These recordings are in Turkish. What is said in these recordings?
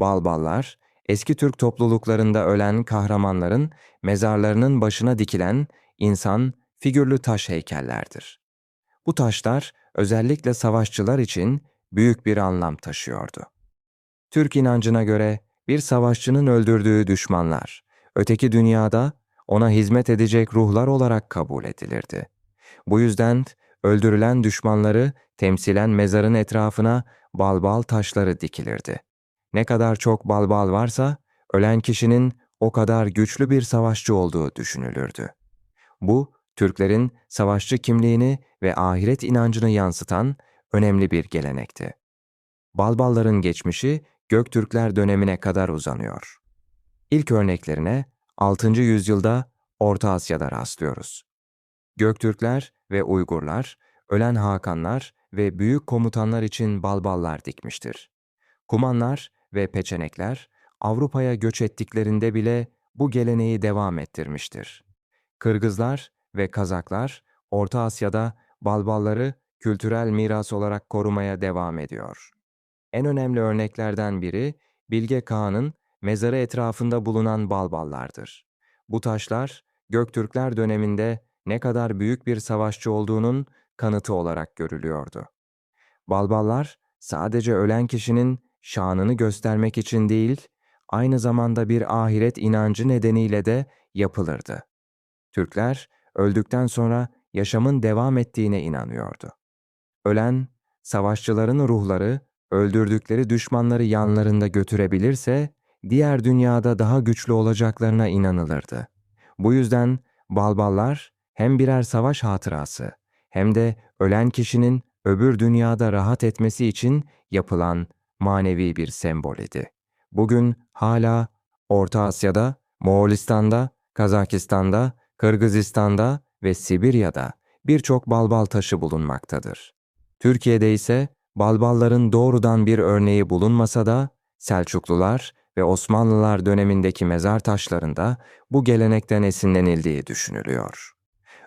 balballar, eski Türk topluluklarında ölen kahramanların mezarlarının başına dikilen insan figürlü taş heykellerdir. Bu taşlar özellikle savaşçılar için büyük bir anlam taşıyordu. Türk inancına göre bir savaşçının öldürdüğü düşmanlar, öteki dünyada ona hizmet edecek ruhlar olarak kabul edilirdi. Bu yüzden öldürülen düşmanları temsilen mezarın etrafına balbal taşları dikilirdi. Ne kadar çok balbal varsa, ölen kişinin o kadar güçlü bir savaşçı olduğu düşünülürdü. Bu, Türklerin savaşçı kimliğini ve ahiret inancını yansıtan önemli bir gelenekti. Balbalların geçmişi Göktürkler dönemine kadar uzanıyor. İlk örneklerine 6. yüzyılda Orta Asya'da rastlıyoruz. Göktürkler ve Uygurlar, ölen hakanlar ve büyük komutanlar için balballar dikmiştir. Kumanlar ve peçenekler Avrupa'ya göç ettiklerinde bile bu geleneği devam ettirmiştir. Kırgızlar ve Kazaklar Orta Asya'da balbalları kültürel miras olarak korumaya devam ediyor. En önemli örneklerden biri Bilge Kağan'ın mezarı etrafında bulunan balballardır. Bu taşlar Göktürkler döneminde ne kadar büyük bir savaşçı olduğunun kanıtı olarak görülüyordu. Balballar sadece ölen kişinin şanını göstermek için değil, aynı zamanda bir ahiret inancı nedeniyle de yapılırdı. Türkler öldükten sonra yaşamın devam ettiğine inanıyordu. Ölen, savaşçıların ruhları öldürdükleri düşmanları yanlarında götürebilirse, diğer dünyada daha güçlü olacaklarına inanılırdı. Bu yüzden balballar hem birer savaş hatırası hem de ölen kişinin öbür dünyada rahat etmesi için yapılan manevi bir sembol idi. Bugün hala Orta Asya'da, Moğolistan'da, Kazakistan'da, Kırgızistan'da ve Sibirya'da birçok balbal taşı bulunmaktadır. Türkiye'de ise balbalların doğrudan bir örneği bulunmasa da Selçuklular ve Osmanlılar dönemindeki mezar taşlarında bu gelenekten esinlenildiği düşünülüyor.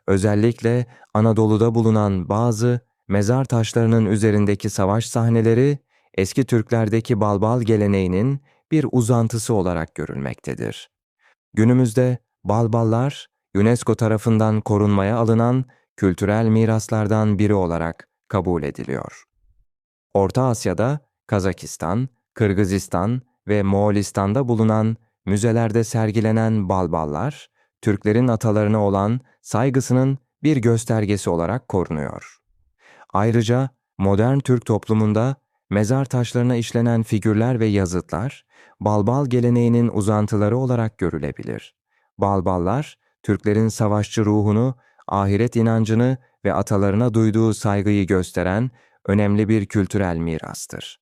Özellikle Anadolu'da bulunan bazı mezar taşlarının üzerindeki savaş sahneleri eski Türklerdeki balbal geleneğinin bir uzantısı olarak görülmektedir. Günümüzde balballar UNESCO tarafından korunmaya alınan kültürel miraslardan biri olarak kabul ediliyor. Orta Asya'da Kazakistan, Kırgızistan ve Moğolistan'da bulunan müzelerde sergilenen balballar, Türklerin atalarına olan saygısının bir göstergesi olarak korunuyor. Ayrıca modern Türk toplumunda mezar taşlarına işlenen figürler ve yazıtlar, balbal geleneğinin uzantıları olarak görülebilir. Balballar, Türklerin savaşçı ruhunu, ahiret inancını ve atalarına duyduğu saygıyı gösteren önemli bir kültürel mirastır.